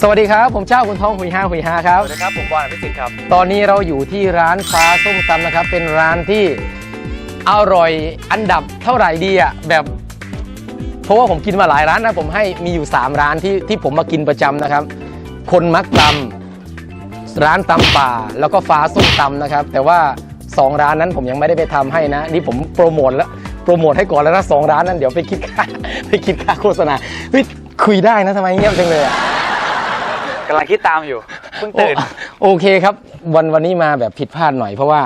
สวัสดีครับ ผมเจ้าคุณทองหุยฮาหุยฮาครับ สวัสดีครับ ผมบอลอภิสิทธิ์ครับ ตอนนี้เราอยู่ที่ร้านฟ้าส้มตำนะครับ เป็นร้านที่อร่อยอันดับเท่าไหร่ดีอะแบบ เพราะว่าผมกินมาหลายร้านนะ ผมให้มีอยู่ 3 ร้านที่ที่ผมมากินประจำนะครับ คนมักตำร้านตำป่า แล้วก็ฟ้าส้มตำนะครับ แต่ว่า 2 ร้านนั้นผมยังไม่ได้ไปทำให้นะ นี่ผมโปรโมทแล้วโปรโมทให้ก่อนแล้วนะสองร้านนั้นเดี๋ยวไปคิดค่าไปคิดค่าโฆษณาเฮ้ยคุยได้นะทำไมเงียบจังเลยอะ กำลังคิดตามอยู่เพิ่งตื่นโอโอเคครับ วันวันนี้มาแบบผิดพลาดหน่อยเพราะว่า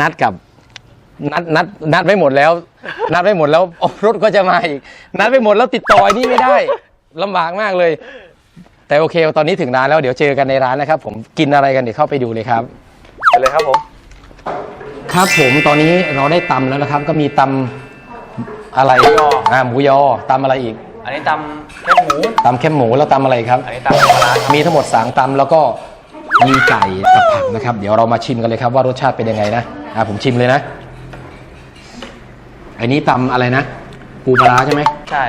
นัดกับนัดนัดนัดไว้หมดแล้ว นัดไว้หมดแล้วโอ้รถก็จะมาอีก นัดไว้หมดแล้วติดต่อไอ้นี่ไม่ได้ลำบากมากเลย แต่โอเค ตอนนี้ถึงร้านแล้วเดี๋ยวเจอกันในร้านนะครับ ผมกินอะไรกันเดี๋ยวเข้าไปดูเลยครับ ไปเลยครับผม ครับผมตอนนี้เราได้ตำแล้วนะครับ ก็มีตำอะไรหมูยอ อ่าหมูยอตำอะไรอีก อันนี้ตำแค่ห มูตำแคบหมูแล้วตำอะไรครับ อันนี้ตำปลาร้ามีทั้งหมดสามตำแล้วก็มีไก่กับผักนะครับ เดี๋ยวเรามาชิมกันเลยครับว่ารสชาติเป็นยังไงนะอะผมชิมเลยนะ อันนี้ตำอะไรนะ ปูปลาร้าใช่ไหมใช่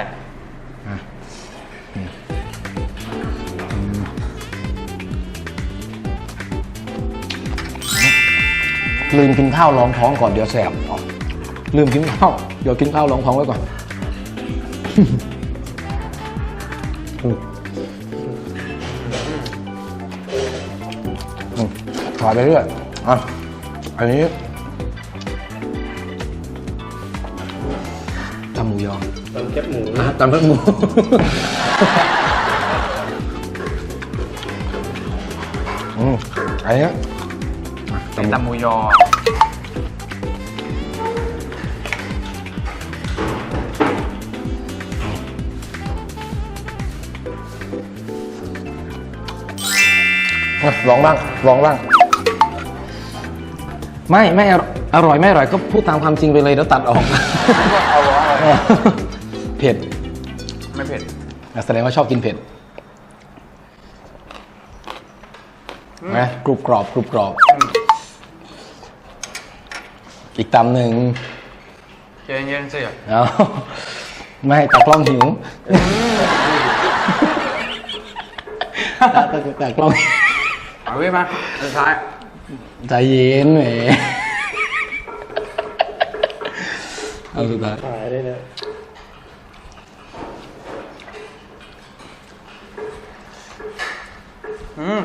ลืมกินข้าวรองท้องก่อนเดี๋ยวแสบอ๋อลืมกินข้าวเดี๋ยวกินข้าวรองท้องไว้ก่อน ถอยไปเรื่อยอะอันนี้ตำหมูยอตำแคบหมูอะตำเพิ่มหมู อืมอันนี้เป็นตำหมูยออะลองบ้างลองบ้าง ไม่ไม่อร่อยอร่อยไม่อร่อยก็พูดตามความจริงไปเลยแล้วตัดออก เอาวะเอาวะเผ็ดไม่เผ็ดอะแสดงว่าชอบกินเผ็ดนะกรุบกรอบกรุบกรอบ อีกตำหนึ่งเย็นเย็นๆสิเอาไม่ตากล้องหิวตาตาตากล้อง เอาไว้มาสุดท้าย ใจเย็นแหมเอาสุดท้ายขายได้นะอืม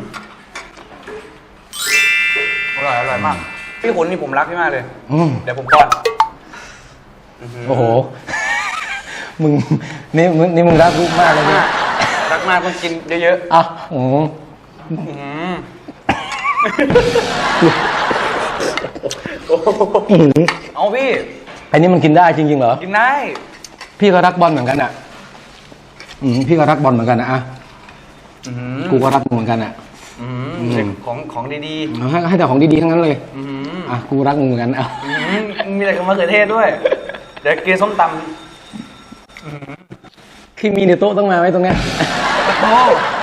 อร่อยอร่อยมาก พี่ขุนนี่ผมรักพี่มากเลย อืมเดี๋ยวผมป้อนโอ้โห มึงนี่มึงนี่มึงรักลูกมากเลยเนี่ยรักมากต้องกินเยอะอะอืมๆอื้อหืออื้อหือ เอาพี่อันนี้มันกินได้จริงๆเหรอ กินได้ พี่ก็รักบอลเหมือนกันอะอืมพี่ก็รักบอลเหมือนกันนะอะอื้อหือกูก็รักมึงเหมือนกันอะ อื้ออืหือมของของดีเอาให้ให้แต่ของดีๆทั้งนั้นเลย ๆ อื้อหืออะกูรักมึงเหมือนกันอะอื้อหือมีอะไรกับมะเขือเทศด้วย เดี๋ยวกินส้มตที่มีในโต๊ะต้องมาไว้ตรงเนี้ยำโอ้君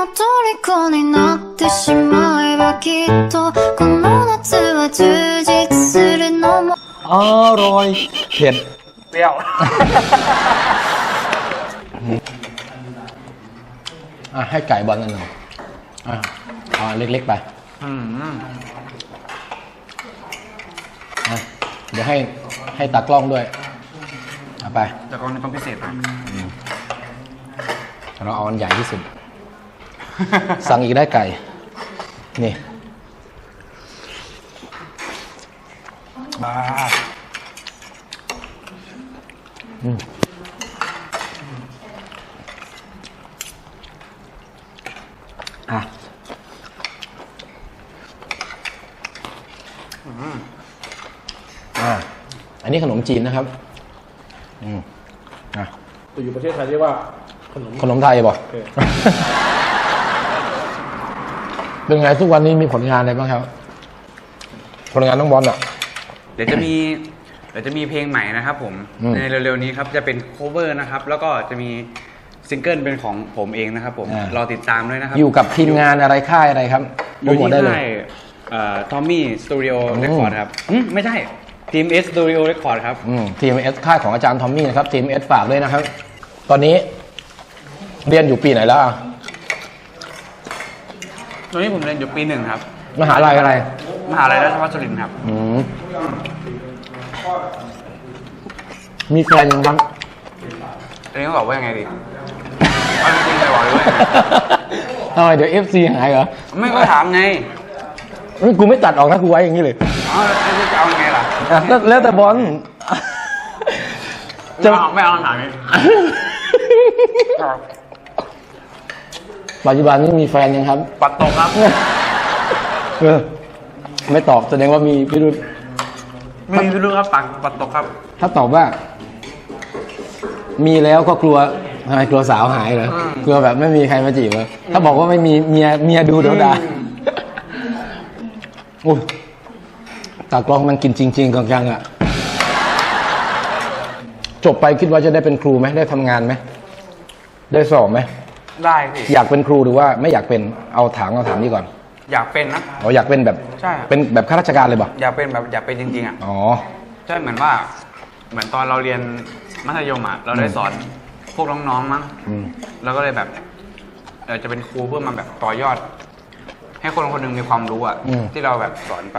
の虜になってしまえばきっとこの夏は充実するのも อร่อยเผ็ด เปรี้ยว อ่ะให้ไก่บอลนั่นหนึ่งอ่ะเอาอันเล็กๆไป อืม อ่ะเดี๋ยวให้ให้ตากล้องด้วยเอาไป แต่ก่อนต้องพิเศษหน่อย เราเอาอันใหญ่ที่สุด สั่งอีกได้ไก่ นี่บ้าอะอ่าอันนี้ขนมจีนนะครับ อืมอะ แต่อยู่ประเทศไทยเรียกว่าขนม ขนมไทยบ่โอเค เป็นไงทุกวันนี้มีผลงานอะไรบ้างครับ ผลงานน้องบอลอะ เดี๋ยวจะมี เดี๋ยวจะมีเพลงใหม่นะครับผม อืมในเร็วๆนี้ครับจะเป็น cover นะครับ แล้วก็จะมีซิงเกิลเป็นของผมเองนะครับผม อ่ารอติดตามด้วยนะครับอยู่กับทีมงานอะไรค่ายอะไรครับอยู่โปรโมทที่ได้เลยค่ายทอมมี่สตูดิโออืมเรคคอร์ดครับอืมไม่ใช่ทีมเอสสตูดิโอเรคคอร์ดครับ ทีมเอสค่ายของอาจารย์ทอมมี่นะครับทีมเอสฝากด้วยนะครับ ตอนนี้ เรียนอยู่ปีไหนแล้วอะ ตอนนี้ผมเรียนอยู่ปีหนึ่งครับ มหาลัยอะไร มหาลัยราชภัฏสุรินทร์ครับ อืมมีแฟนยังครับเรียนก็บอกว่ายังไงดีเอาจริงๆเลยบอกเลยว่ายังไงทำไมเดี๋ยว FC หายเหรอไม่ก็ถามไงเฮ้ยกูไม่ตัดออกนะกูไว้อย่างนี้เลยอ๋อแล้วจะเอายังไงล่ะอะแล้วแล้วแต่บอล จะ ไม่เอาไม่เอาคำถามนี้ ปัจจุบันนี้มีแฟนยังครับ ปัดตกครับ เออไม่ตอบแสดงว่ามีพิรุธไม่มีพิรุธครับปัดปัดตกครับ ถ้าตอบว่า มีแล้วก็กลัวทำไมกลัวสาวหายเหรออืม กลัวแบบไม่มีใครมาจีบเหรอถ้าบอกว่าไม่มีเมียเมียดูเดี๋ยวด่าโอ้ยตากล้องมันกินจริง ๆกลางๆอะจบไปคิดว่าจะได้เป็นครูไหมได้ทำงานไหมได้สอบไหม ได้พี่อยากเป็นครูหรือว่าไม่อยากเป็นเอาถามเอาถามนี่ก่อนอยากเป็นนะ อ๋ออยากเป็นแบบใช่ เป็นแบบข้าราชการเลยป่ะอยากเป็นแบบอยากเป็นจริงๆอะอ๋อใช่เหมือนว่า เหมือนตอนเราเรียนมัธยมอะเราได้สอนพวกน้องๆมั้งอืม เราก็เลยแบบเออจะเป็นครูเพื่อมาแบบต่อยอด ให้คนคนหนึ่งมีความรู้อะอืม ที่เราแบบสอนไป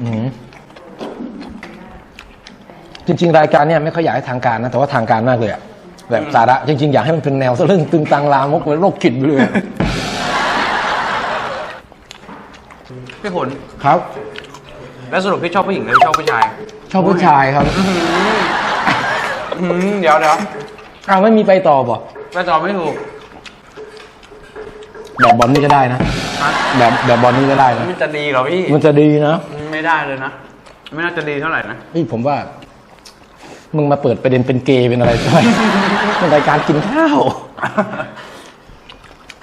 อืมจริง ๆ รายการเนี่ยไม่ค่อยอยากให้ทางการนะแต่ว่าทางการมากเลยอะ แบบสาระจริงๆ อยากให้มันเป็นแนวสะลึ่งตึงตังลามกเหมือนโรคจิตไปเลยอะพี่ผลครับ แล้วสรุปพี่ชอบผู้หญิงหรือชอบผู้ชาย ชอบผู้ชายครับอื้อหืออื้อหือเดี๋ยวเดี๋ยวเอาไม่มีไปต่อบ่ไปตอบไม่ถูกแบบบอลนี่ก็ได้นะฮะแบบแบบบอลนี่ก็ได้นะมันจะดีเหรอพี่ มันจะดีนะ ไม่ได้เลยนะ ไม่น่าจะดีเท่าไหร่นะนี่ผมว่า มึงมาเปิดประเด็นเป็นเกย์เป็นอะไรทำไมเป็นรายการกินข้าว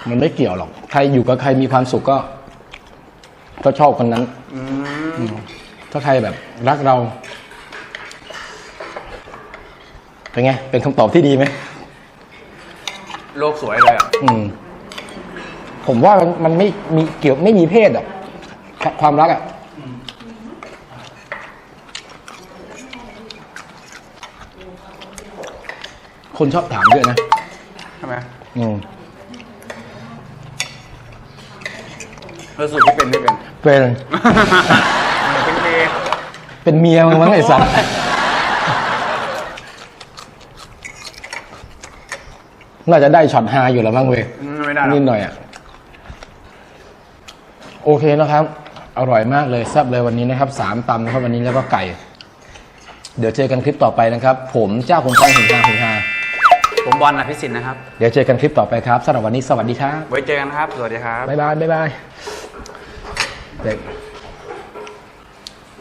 มันไม่เกี่ยวหรอก ใครอยู่กับใครมีความสุขก็ ก็ชอบคนนั้นอืมถ้าใครแบบรักเรา เป็นไง เป็นคำตอบที่ดีไหม โลกสวยเลยอะ อืม ผมว่ามันมันไม่มีเกี่ยวไม่มีเพศอะ ควความรักอะ คนชอบถามเยอะนะใช่ไหมอืมแล้วสรุปพี่เป็นไม่เป็น เป็น เป็นเกย์เป็นเมียมึงมั้งไอ้สัสน่าจะได้ช็อตฮาอยู่แล้วมั้งเว้ยอืมไม่ได้หรนิดอกหน่อยอะ โอเคนะครับ อร่อยมากเลยแซ่บเลยวันนี้นะครับสามตำนะครับวันนี้แล้วก็ไก่ เดี๋ยวเจอกันคลิปต่อไปนะครับ ผมเจ้าขุนทองหินฮาหินฮา ผมบอลนะพิสิทธิ์นะครับ เดี๋ยวเจอกันคลิปต่อไปครับสำหรับวันนี้สวัสดีครับ ไว้เจอกันครับ สวัสดีครับ บ๊ายบาย บ๊ายบายเด็ก